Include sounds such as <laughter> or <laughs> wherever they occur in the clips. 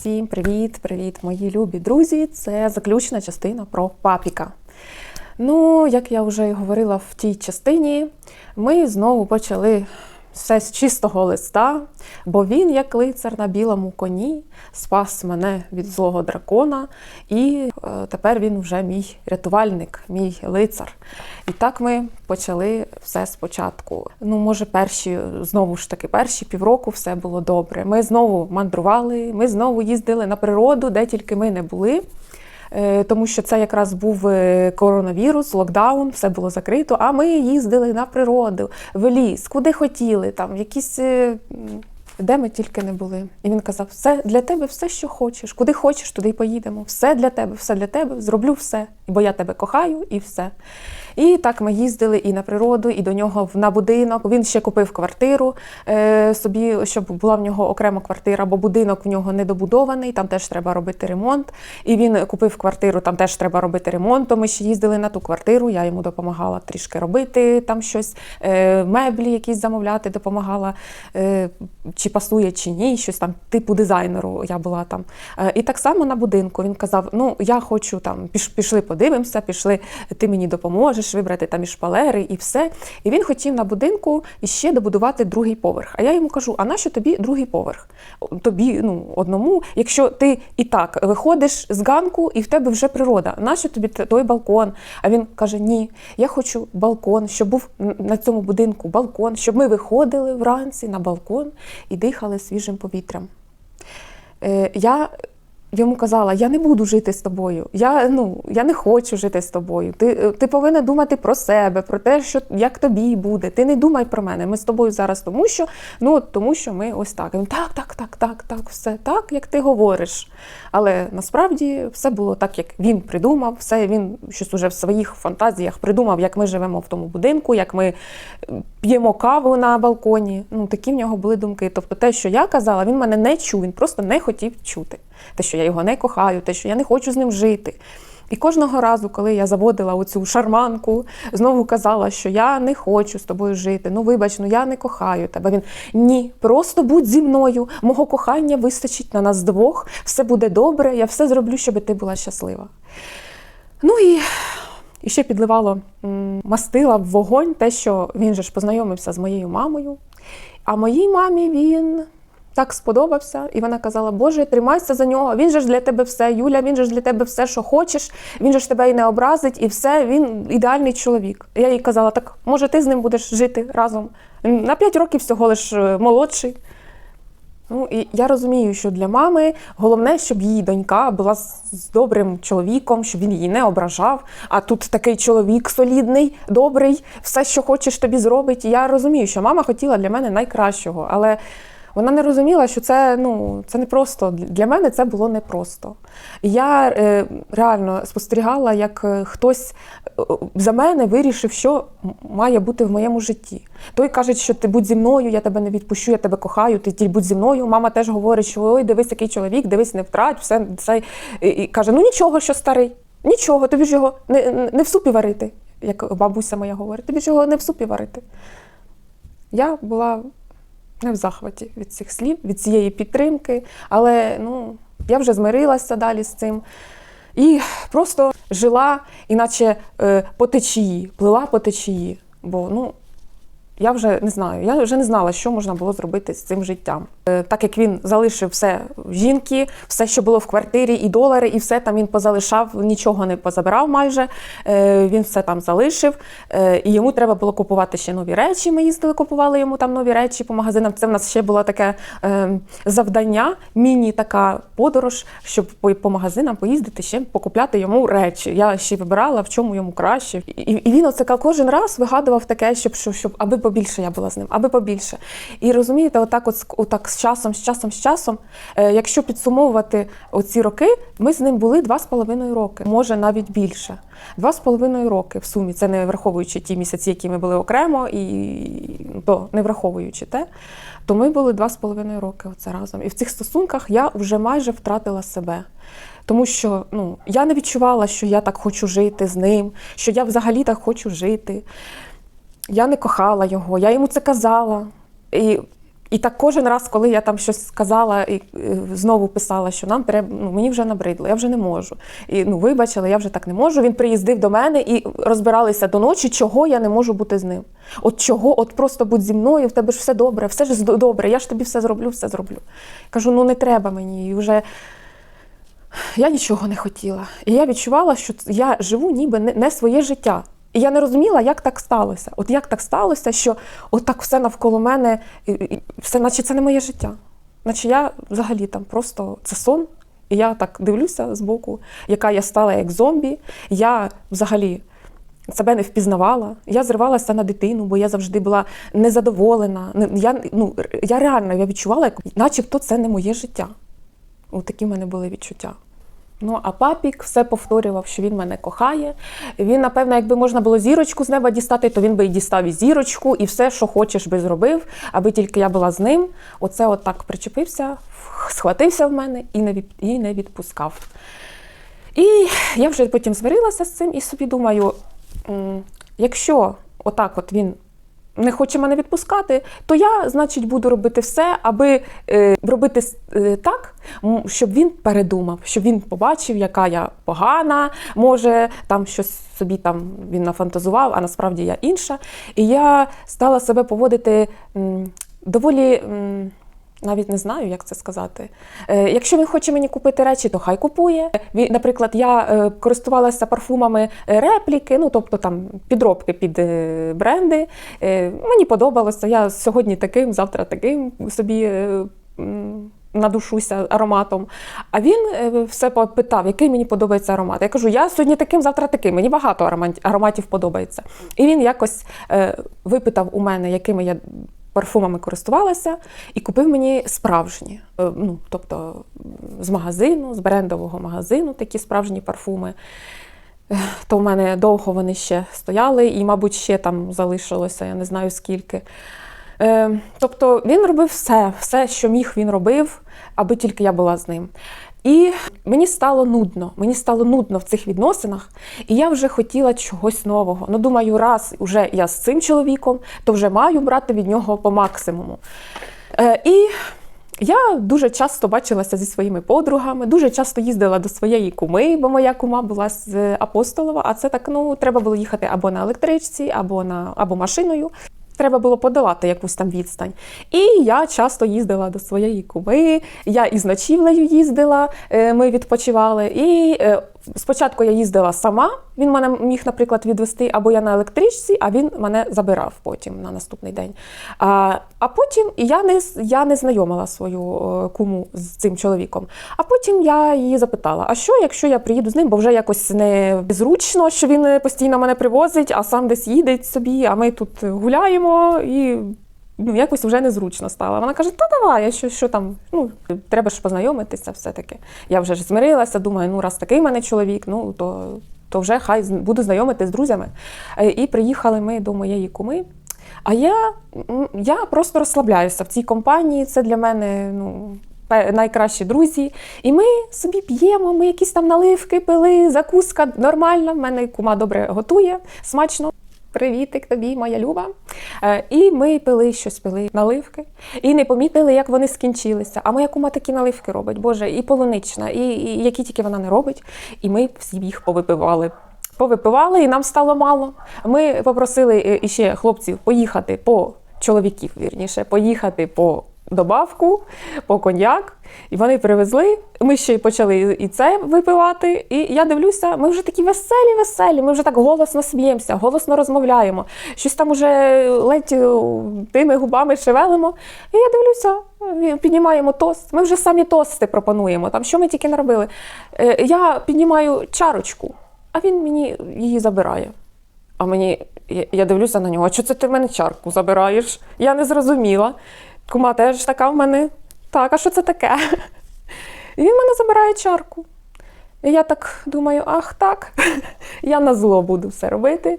Всім привіт, привіт, мої любі друзі! Це заключна частина про папіка. Ну, як я вже і говорила в тій частині, ми знову почали все з чистого листа, бо він, як лицар на білому коні, спас мене від злого дракона, і е, тепер він вже мій рятувальник, мій лицар. І так ми почали все спочатку. Ну, може, перші, знову ж таки, перші півроку все було добре. Ми знову мандрували, ми знову їздили на природу, де тільки ми не були. Е, Тому що це якраз був е, коронавірус, локдаун, все було закрито. А ми їздили на природу, в ліс, куди хотіли, там якісь. е, Де ми тільки не були. І він казав: все для тебе, все, що хочеш, куди хочеш, туди й поїдемо. Все для тебе, все для тебе, зроблю все. Бо я тебе кохаю і все. І так ми їздили і на природу, і до нього на будинок. Він ще купив квартиру е, собі, щоб була в нього окрема квартира, бо будинок в нього недобудований, там теж треба робити ремонт. І він купив квартиру, там теж треба робити ремонт. То ми ще їздили на ту квартиру. Я йому допомагала трішки робити там щось, е, меблі якісь замовляти, допомагала, е, чи пасує, чи ні, щось там типу дизайнеру. Я була там. І так само на будинку він казав: Ну, я хочу там, піш, пішли, подивимося, пішли, ти мені допоможеш вибрати там і шпалери, і все. І він хотів на будинку іще добудувати другий поверх. А я йому кажу: а нащо тобі другий поверх? Тобі ну, одному, якщо ти і так виходиш з ганку, і в тебе вже природа, нащо тобі той балкон? А він каже: Ні, я хочу балкон, щоб був на цьому будинку балкон, щоб ми виходили вранці на балкон і дихали свіжим повітрям. Е, я йому казала: я не буду жити з тобою. Я, ну, я не хочу жити з тобою. Ти, е, ти повинна думати про себе, про те, що як тобі буде. Ти не думай про мене. Ми з тобою зараз, тому що ну, тому що ми ось так. Він так, так, так, так, так, все так, як ти говориш. Але насправді все було так, як він придумав, все він щось уже в своїх фантазіях придумав, як ми живемо в тому будинку, як ми е, п'ємо каву на балконі. Ну, такі в нього були думки. Тобто, те, що я казала, він мене не чув, він просто не хотів чути. Те, що я його не кохаю, те, що я не хочу з ним жити. І кожного разу, коли я заводила оцю шарманку, знову казала, що я не хочу з тобою жити. Ну, вибач, ну я не кохаю тебе. Він ні, просто будь зі мною. Мого кохання вистачить на нас двох, все буде добре, я все зроблю, щоб ти була щаслива. Ну і, і ще підливало мастила в вогонь те, що він же ж познайомився з моєю мамою. А моїй мамі він так сподобався, і вона казала: Боже, тримайся за нього. Він же ж для тебе все, Юля, він же ж для тебе все, що хочеш. Він же ж тебе і не образить, і все. Він ідеальний чоловік. Я їй казала: так може, ти з ним будеш жити разом. На 5 років всього лиш е, молодший. Ну і я розумію, що для мами головне, щоб її донька була з добрим чоловіком, щоб він її не ображав. А тут такий чоловік солідний, добрий, все, що хочеш, тобі зробить. І я розумію, що мама хотіла для мене найкращого, але вона не розуміла, що це ну це не просто для мене це було непросто. Я е, реально спостерігала, як е, хтось е, за мене вирішив, що має бути в моєму житті. Той каже, що ти будь зі мною, я тебе не відпущу, я тебе кохаю, ти тільки будь зі мною. Мама теж говорить, що ой, дивись, який чоловік, дивись, не втрать, все це і, і каже: ну нічого, що старий, нічого, тобі ж його не, не в супі варити, як бабуся моя говорить, тобі ж його не в супі варити. Я була не в захваті від цих слів, від цієї підтримки, але ну, я вже змирилася далі з цим. І просто жила, іначе е, по течії, плила по течії. Бо ну, я вже не знаю, я вже не знала, що можна було зробити з цим життям. Е, Так як він залишив все жінки, все, що було в квартирі, і долари, і все там він позалишав, нічого не позабирав майже. Е, Він все там залишив. Е, І йому треба було купувати ще нові речі. Ми їздили, купували йому там нові речі по магазинам. Це в нас ще було таке завдання, міні-така подорож, щоб по, магазинам поїздити, ще покупляти йому речі. Я ще вибирала, в чому йому краще. І він оце кожен раз вигадував таке, щоб, щоб, щоб аби побільше я була з ним, аби побільше. І розумієте, отак, от, отак з часом, з часом, з часом, е, якщо підсумовувати оці роки, ми з ним були два з половиною роки, може навіть більше. Два з половиною роки в сумі. Це не враховуючи ті місяці, які ми були окремо, і то не враховуючи те, то ми були два з половиною роки оце разом. І в цих стосунках я вже майже втратила себе. Тому що ну, я не відчувала, що я так хочу жити з ним, що я взагалі так хочу жити. Я не кохала його, я йому це казала. І І так кожен раз, коли я там щось сказала і е, знову писала, що нам треба, ну мені вже набридло, я вже не можу. І ну вибачили, я вже так не можу. Він приїздив до мене і розбиралися до ночі, чого я не можу бути з ним. От чого, от просто будь зі мною, в тебе ж все добре, все ж добре, я ж тобі все зроблю, все зроблю. Кажу, ну не треба мені. І вже я нічого не хотіла. І я відчувала, що я живу ніби не, не своє життя. І я не розуміла, як так сталося. От як так сталося, що от так все навколо мене, все, наче це не моє життя. Наче я взагалі там просто це сон. І я так дивлюся збоку, яка я стала як зомбі. Я взагалі себе не впізнавала. Я зривалася на дитину, бо я завжди була незадоволена. Я, ну, я реально я відчувала, як, начебто це не моє життя. От такі в мене були відчуття. Ну, а папік все повторював, що він мене кохає. Він, напевно, якби можна було зірочку з неба дістати, то він би і дістав і зірочку, і все, що хочеш, би зробив, аби тільки я була з ним. Оце от так причепився, схватився в мене і не, і не відпускав. І я вже потім змирилася з цим і собі думаю: якщо отак от він не хоче мене відпускати, то я, значить, буду робити все, аби е, робити е, так, щоб він передумав, щоб він побачив, яка я погана, може там щось собі там він нафантазував, а насправді я інша. І я стала себе поводити доволі. Навіть не знаю, як це сказати. Е, якщо він хоче мені купити речі, то хай купує. Наприклад, я е, користувалася парфумами е, репліки, ну тобто там підробки під бренди. Мені подобалося. Я сьогодні таким, завтра таким собі. Надушуся ароматом. А він е, все питав, який мені подобається аромат. Я кажу, я сьогодні таким, завтра таким. Мені багато аромат- ароматів подобається. І він якось е, випитав у мене, якими я парфумами користувалася, і купив мені справжні. Е, Ну, тобто з магазину, з брендового магазину такі справжні парфуми. То в мене довго вони ще стояли, і, мабуть, ще там залишилося, я не знаю скільки. Е, тобто він робив все, все, що міг, він робив, аби тільки я була з ним. І мені стало нудно. Мені стало нудно в цих відносинах, і я вже хотіла чогось нового. Ну, думаю, раз уже я з цим чоловіком, то вже маю брати від нього по максимуму. Е, і я дуже часто бачилася зі своїми подругами, дуже часто їздила до своєї куми, бо моя кума була з Апостолова, а це так, ну, треба було їхати або на електричці, або, на, або машиною. Треба було подолати якусь там відстань. І я часто їздила до своєї куми, я із ночівлею їздила, е, ми відпочивали. І е, спочатку я їздила сама, він мене міг, наприклад, відвести, або я на електричці, а він мене забирав потім на наступний день. А, а потім я не, я не знайомила свою е, куму з цим чоловіком. А потім я її запитала: а що, якщо я приїду з ним, бо вже якось незручно, що він е, постійно мене привозить, а сам десь їде собі, а ми тут гуляємо і. Ну, якось вже незручно стало. Вона каже: та давай, а що, що там? Ну, треба ж познайомитися, все-таки. Я вже ж змирилася, думаю, ну раз такий в мене чоловік, ну то, то вже хай буду знайомити з друзями. Е, І приїхали ми до моєї куми. А я, я просто розслабляюся в цій компанії. Це для мене ну, найкращі друзі. І ми собі п'ємо, ми якісь там наливки пили, закуска нормальна. В мене кума добре готує, смачно. Привітик тобі, моя люба. Е, І ми пили щось, пили наливки, і не помітили, як вони скінчилися. А моя кума такі наливки робить, Боже, і полунична, і, і які тільки вона не робить. І ми всі їх повипивали. Повипивали, і нам стало мало. Ми попросили е, іще хлопців поїхати по чоловіків, вірніше, поїхати по добавку, по коньяк. І вони привезли. Ми ще й почали і це випивати. І я дивлюся, ми вже такі веселі, веселі. Ми вже так голосно сміємося, голосно розмовляємо. Щось там уже ледь е, тими губами шевелимо. І я дивлюся, е, піднімаємо тост. Ми вже самі тости пропонуємо. Там що ми тільки не робили. Е, Я піднімаю чарочку, а він мені її забирає. А мені я- дивлюся на нього, чого це ти в мене чарку забираєш? Я не зрозуміла. Кума теж така в мене. Так, а що це таке? І він мене забирає чарку. І я так думаю, ах так, я на зло буду все робити.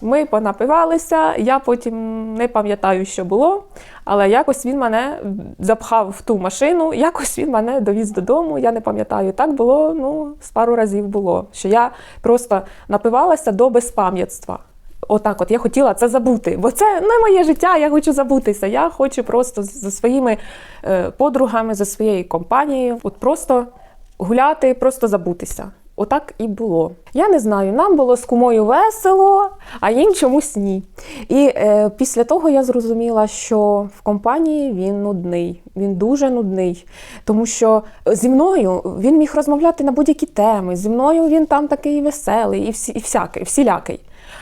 Ми понапивалися, я потім не пам'ятаю, що було, але якось він мене запхав в ту машину, якось він мене довіз додому. Я не пам'ятаю. Так було, ну, з пару разів було, що я просто напивалася до безпам'ятства. Отак, от я хотіла це забути, бо це не моє життя, я хочу забутися. Я хочу просто з- своїми е, подругами, зі своєю компанією, от просто гуляти, просто забутися. Отак і було. Я не знаю, нам було з кумою весело, а їм чомусь ні. І е, після того я зрозуміла, що в компанії він нудний, він дуже нудний. Тому що зі мною він міг розмовляти на будь-які теми. Зі мною він там такий веселий і, всі, і всякий, всілякий.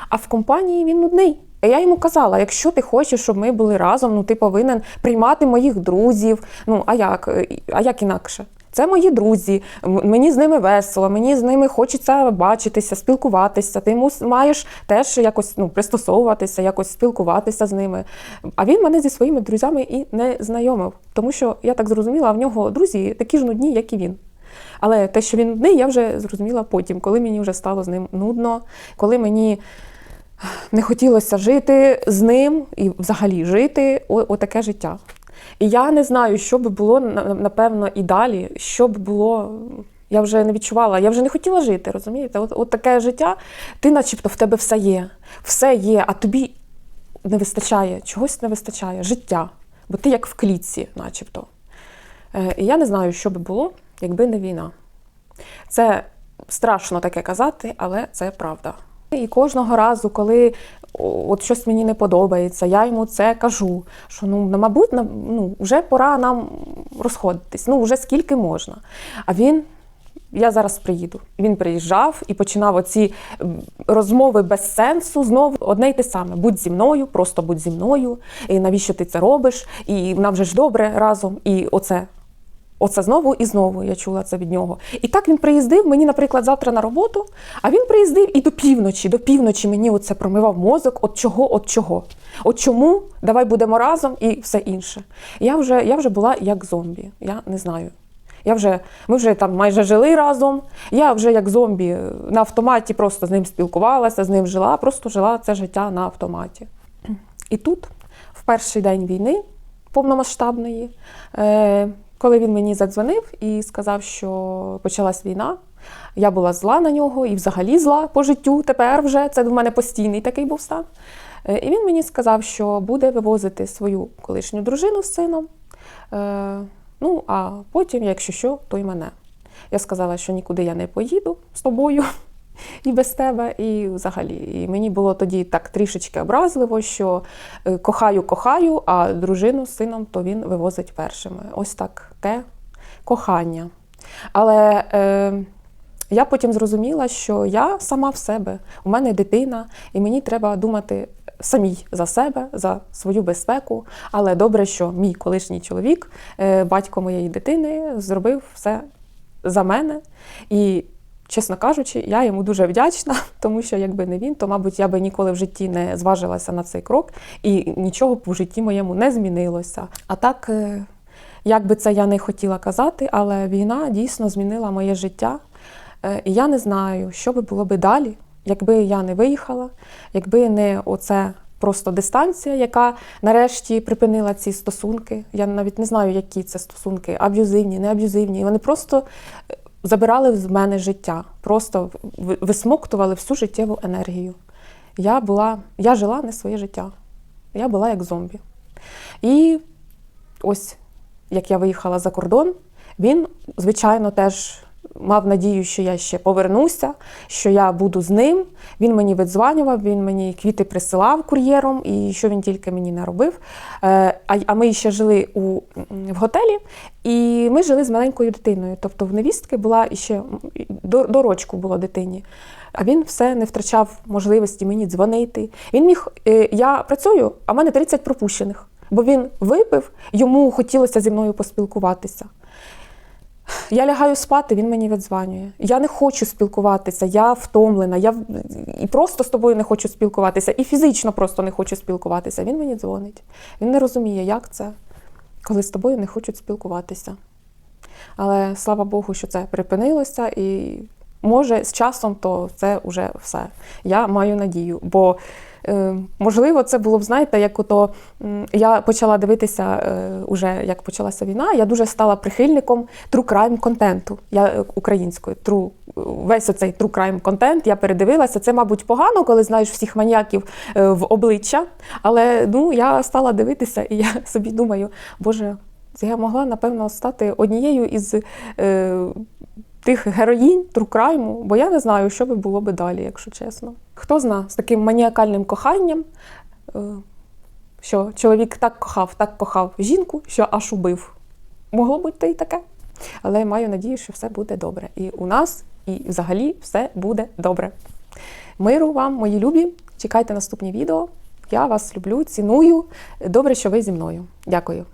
А в компанії він нудний. А я йому казала: якщо ти хочеш, щоб ми були разом, ну ти повинен приймати моїх друзів. Ну а як? А як інакше? Це мої друзі, мені з ними весело, мені з ними хочеться бачитися, спілкуватися. Ти маєш теж якось ну, пристосовуватися, якось спілкуватися з ними. А він мене зі своїми друзями і не знайомив, тому що я так зрозуміла, в нього друзі такі ж нудні, як і він. Але те, що він нудний, я вже зрозуміла потім, коли мені вже стало з ним нудно, коли мені не хотілося жити з ним і взагалі жити отаке життя. І я не знаю, що би було напевно і далі, що б було. Я вже не відчувала, я вже не хотіла жити, розумієте? От, от таке життя, ти начебто в тебе все є, все є, а тобі не вистачає, чогось не вистачає, життя. Бо ти як в клітці, начебто. Е, І я не знаю, що би було, якби не війна. Це страшно таке казати, але це правда. І кожного разу, коли от щось мені не подобається, я йому це кажу. Що ну, мабуть, ну, вже пора нам розходитись. Ну, вже скільки можна. А він. Я зараз приїду. Він приїжджав і починав оці розмови без сенсу. Знову одне й те саме: будь зі мною, просто будь зі мною. І навіщо ти це робиш? І нам вже ж добре разом. І оце Оце знову і знову я чула це від нього. І так він приїздив мені, наприклад, завтра на роботу, а він приїздив і до півночі, до півночі мені оце промивав мозок, от чого, от чого. От чому, давай будемо разом і все інше. Я вже, я вже була як зомбі, я не знаю. Я вже, ми вже там майже жили разом. Я вже як зомбі на автоматі просто з ним спілкувалася, з ним жила, просто жила це життя на автоматі. І тут, в перший день війни повномасштабної, е, коли він мені задзвонив і сказав, що почалась війна, я була зла на нього і взагалі зла по життю. Тепер вже це в мене постійний такий був стан. Е, І він мені сказав, що буде вивозити свою колишню дружину з сином. Е, Ну, а потім, якщо що, то й мене. Я сказала, що нікуди я не поїду з тобою і без тебе. І взагалі, і мені було тоді так трішечки образливо, що е, кохаю, кохаю, а дружину з сином то він вивозить першими. Ось таке кохання. Але е, я потім зрозуміла, що я сама в себе, у мене дитина, і мені треба думати самій за себе, за свою безпеку. Але добре, що мій колишній чоловік, е, батько моєї дитини, зробив все за мене. І, чесно кажучи, я йому дуже вдячна, <laughs> тому що якби не він, то, мабуть, я би ніколи в житті не зважилася на цей крок, і нічого б у житті моєму не змінилося. А так, е, як би це я не хотіла казати, але війна дійсно змінила моє життя. Е, І я не знаю, що би було би далі, якби я не виїхала, якби не оце просто дистанція, яка нарешті припинила ці стосунки. Я навіть не знаю, які це стосунки, аб'юзивні, не аб'юзивні. Вони просто е, забирали з мене життя, просто висмоктували всю життєву енергію. Я була, я жила не своє життя. Я була як зомбі. І ось як я виїхала за кордон, він, звичайно, теж мав надію, що я ще повернуся, що я буду з ним. Він мені видзванював, він мені квіти присилав кур'єром, і що він тільки мені не робив. Е, А, ми ще жили у, в готелі, і ми жили з маленькою дитиною. Тобто в невістки була ще до рочку було дитині. А він все не втрачав можливості мені дзвонити. Він міг, е, я працюю, а в мене 30 пропущених. Бо він випив, йому хотілося зі мною поспілкуватися. Я лягаю спати, він мені віддзванює. Я не хочу спілкуватися, я втомлена, я і просто з тобою не хочу спілкуватися, і фізично просто не хочу спілкуватися. Він мені дзвонить. Він не розуміє, як це, коли з тобою не хочуть спілкуватися. Але слава Богу, що це припинилося, і може з часом то це вже все. Я маю надію. Бо можливо, це було б, знаєте, як ото я почала дивитися е, уже як почалася війна. Я дуже стала прихильником true crime контенту. Я е, українською true весь оцей true crime контент я передивилася. Це, мабуть, погано, коли знаєш всіх маніяків е, в обличчя. Але ну, я стала дивитися, і я <laughs> собі думаю, боже, я могла, напевно, стати однією із е, тих героїнь crime, бо я не знаю, що би було би далі, якщо чесно. Хто зна з таким маніакальним коханням, е, що чоловік так кохав, так кохав жінку, що аж убив. Могло бути і таке. Але я маю надію, що все буде добре. І у нас, і взагалі все буде добре. Миру вам, мої любі. Чекайте наступні відео. Я вас люблю, ціную. Добре, що ви зі мною. Дякую.